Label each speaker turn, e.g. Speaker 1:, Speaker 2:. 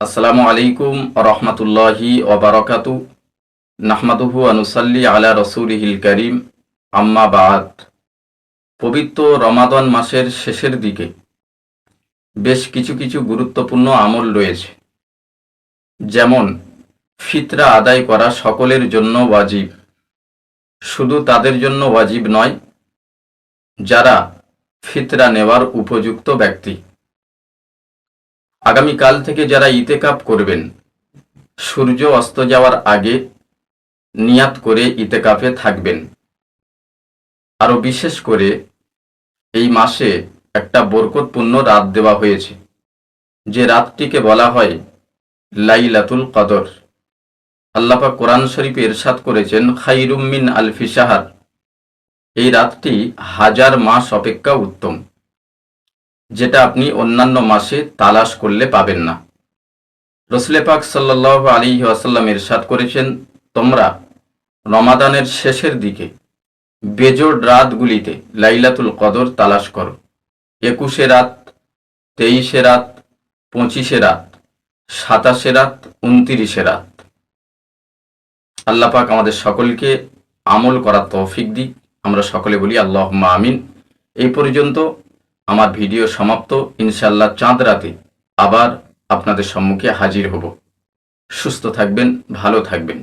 Speaker 1: আসসালামু আলাইকুম রহমতুল্লাহি ওবরাকাতু নাহমাদুহু আনুসাল্লি আলা রসুলিহিল করিম। আম্মা বাদ। পবিত্র রমাদন মাসের শেষের দিকে বেশ কিছু কিছু গুরুত্বপূর্ণ আমল রয়েছে। যেমন, ফিতরা আদায় করা সকলের জন্য ওয়াজিব। শুধু তাদের জন্য ওয়াজিব নয়, যারা ফিতরা নেওয়ার উপযুক্ত ব্যক্তি। আগামীকাল থেকে যারা ইতেকাপ করবেন, সূর্য অস্ত যাওয়ার আগে নিয়াত করে ইতেকাফে থাকবেন। আরও বিশেষ করে এই মাসে একটা বরকতপূর্ণ রাত দেওয়া হয়েছে। যে রাতটিকে বলা হয় লাইলাতুল কদর। আল্লাপা কোরআন শরীফে এরশাদ করেছেন খাইরুম্মিন আলফি সাহার এই রাতটি হাজার মাস অপেক্ষা উত্তম। যেটা আপনি অন্যান্য মাসে তালাশ করলে পাবেন না। রসুলে পাক সাল্লাহ আলী আসাল্লাম ইরশাদ করেছেন, তোমরা রমাদানের শেষের দিকে বেজোড় রাতগুলিতে লাইলাতুল কদর তালাশ করো। একুশে রাত, তেইশে রাত, পঁচিশে রাত, সাতাশে রাত, উনতিরিশে রাত। আল্লাহ পাক আমাদের সকলকে আমল করার তৌফিক দিক। আমরা সকলে বলি আল্লাহ আমিন। এই পর্যন্ত আমার ভিডিও সমাপ্ত ইনশাল্লাহ চাঁদ রাতে আবার আপনাদের সম্মুখে হাজির হব। সুস্থ থাকবেন, ভালো থাকবেন।